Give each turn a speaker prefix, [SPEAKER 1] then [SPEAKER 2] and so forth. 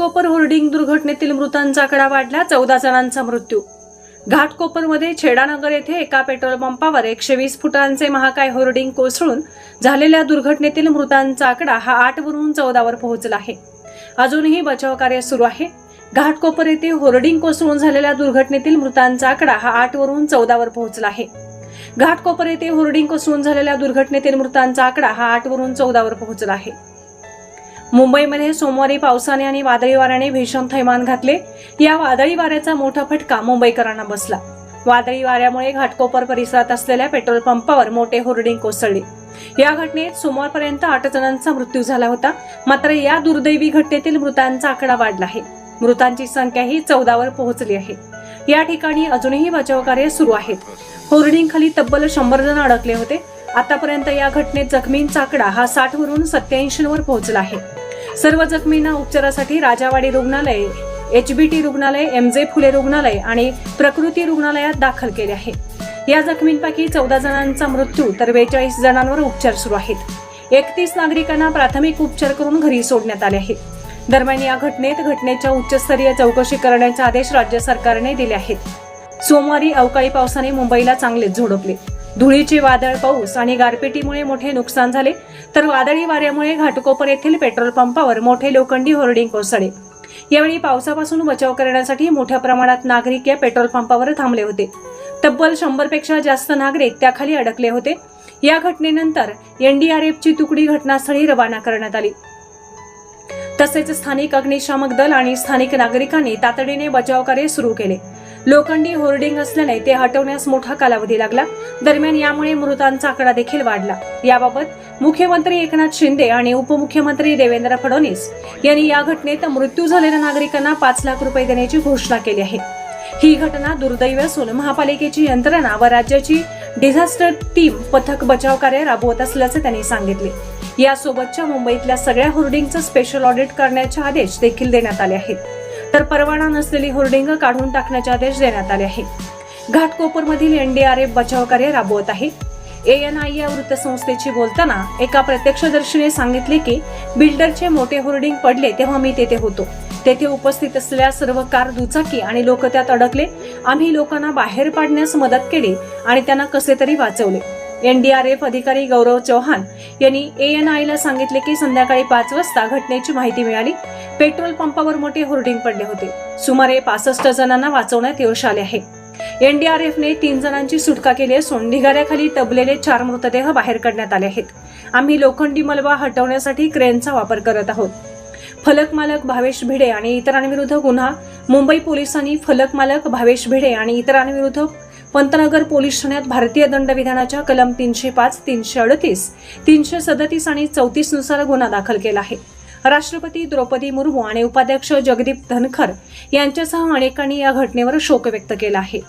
[SPEAKER 1] Hoarding दुर्घटनेतील मृतांचा आकडा वाढला चौदा जणांचा मृत्यू. घाटकोपरमध्ये छेडानगर येथे एका पेट्रोल पंपावर एकशे वीस फुटांचे महाकाय होर्डिंग कोसळून झालेल्या दुर्घटनेतील मृतांचा आकडा हा आठवरून चौदावर पोहोचला आहे. अजूनही बचाव कार्य सुरू आहे. घाटकोपर येथे होर्डिंग कोसळून झालेल्या दुर्घटनेतील मृतांचा आकडा हा आठवरून चौदावर पोहोचला आहे. घाटकोपर येथे होर्डिंग कोसळून झालेल्या दुर्घटनेतील मृतांचा आकडा हा आठवरून चौदावर पोहोचला आहे. मुंबईमध्ये सोमवारी पावसाने आणि वादळी वाऱ्याने भीषण थैमान घातले. या वादळी वाऱ्याचा मोठा फटका मुंबईकरांना बसला. वादळी वाऱ्यामुळे घाटकोपर परिसरात असलेल्या पेट्रोल पंपावर मोठे होर्डिंग कोसळले. या घटनेत सोमवारपर्यंत आठ जणांचा मृत्यू झाला होता. मात्र या दुर्दैवी घटनेतील मृतांचा आकडा वाढला आहे. मृतांची संख्या ही चौदावर पोहोचली आहे. या ठिकाणी अजूनही बचाव कार्य सुरू आहेत. होर्डिंग खाली तब्बल शंभर जण अडकले होते. आतापर्यंत या घटनेत जखमींचा आकडा हा साठ वरून सत्याऐंशी वर पोहोचला आहे. सर्व जखमींना उपचारासाठी राजावाडी रुग्णालय एचबीटी रुग्णालय एम जे फुले रुग्णालय आणि प्रकृती रुग्णालयात दाखल केले आहे. या जखमींपैकी चौदा जणांचा मृत्यू तर बेचाळीस जणांवर उपचार सुरू आहेत. एकतीस नागरिकांना प्राथमिक उपचार करून घरी सोडण्यात आले आहेत दरम्यान या घटनेत घटनेच्या उच्चस्तरीय चौकशी करण्याचे आदेश राज्य सरकारने दिले आहेत. सोमवारी अवकाळी पावसाने मुंबईला चांगलेच झोडपले. धुळीचे वादळ पाऊस आणि गारपिटीमुळे मोठे नुकसान झाले. तर वादळी वाऱ्यामुळे घाटकोपर येथील पेट्रोल पंपावर मोठे लोखंडी होर्डिंग कोसळले. यावेळी पावसापासून बचाव करण्यासाठी मोठ्या प्रमाणात नागरिक या पेट्रोल पंपावर थांबले होते. तब्बल शंभरपेक्षा जास्त नागरिक त्याखाली अडकले होते. या घटनेनंतर एनडीआरएफची तुकडी घटनास्थळी रवाना करण्यात आली. तसेच स्थानिक अग्निशामक दल आणि स्थानिक नागरिकांनी तातडीने बचाव कार्य सुरू केले. लोखंडी होर्डिंग असल्याने ते हटवण्यास मोठा कालावधी लागला. दरम्यान यामुळे मृतांचा आकडा देखील वाढला. याबाबत मुख्यमंत्री एकनाथ शिंदे आणि उपमुख्यमंत्री देवेंद्र फडणवीस यांनी या घटनेत मृत्यू झालेल्या नागरिकांना पाच लाख रुपये देण्याची घोषणा केली आहे. ही घटना दुर्दैवी असून महापालिकेची यंत्रणा व राज्याची डिझास्टर टीम पथक बचाव कार्य राबवत असल्याचे त्यांनी सांगितले. यासोबतच्या मुंबईतल्या सगळ्या होर्डिंगचं स्पेशल ऑडिट करण्याचे आदेश देखील देण्यात आले आहेत. तर परवाना नसलेली होर्डिंग काढून टाकण्याचे आदेश देण्यात आले आहेत. घाटकोपरमधील एनडीआरएफ बचाव कार्य राबवत आहे. एएनआय या वृत्तसंस्थेशी बोलताना एका प्रत्यक्षदर्शीने सांगितले की बिल्डरचे मोठे होर्डिंग पडले तेव्हा मी तेथे होतो. तेथे उपस्थित असलेल्या सर्व कार दुचाकी आणि लोक त्यात अडकले. आम्ही लोकांना बाहेर पाडण्यास मदत केली आणि त्यांना कसे तरी वाचवले. एनडीआरएफ अधिकारी गौरव चौहान यांनी एएनआयला सांगितले की संध्याकाळी पाच वाजता घटनेची माहिती मिळाली. पेट्रोल पंपावर मोठे होर्डिंग पडले होते. सुमारे पासष्ट जणांना वाचवण्यात यश आले आहे. एनडीआरएफने तीन जणांची सुटका केली असून ढिगाऱ्याखाली तबलेले चार मृतदेह बाहेर काढण्यात आले आहेत. आम्ही लोखंडी मलबा हटवण्यासाठी क्रेनचा वापर करत आहोत. फलक मालक भावेश भिडे आणि इतरांविरुद्ध गुन्हा मुंबई पोलिसांनी फलक मालक भावेश भिडे आणि इतरांविरुद्ध पंतनगर पोलीस ठाण्यात भारतीय दंडविधानाच्या कलम तीनशे पाच तीनशे अडतीस तीनशे सदतीस आणि चौतीसनुसार गुन्हा दाखल केला आहे. राष्ट्रपती द्रौपदी मुर्मू आणि उपाध्यक्ष जगदीप धनखर यांच्यासह अनेकांनी या घटनेवर शोक व्यक्त केला आहे.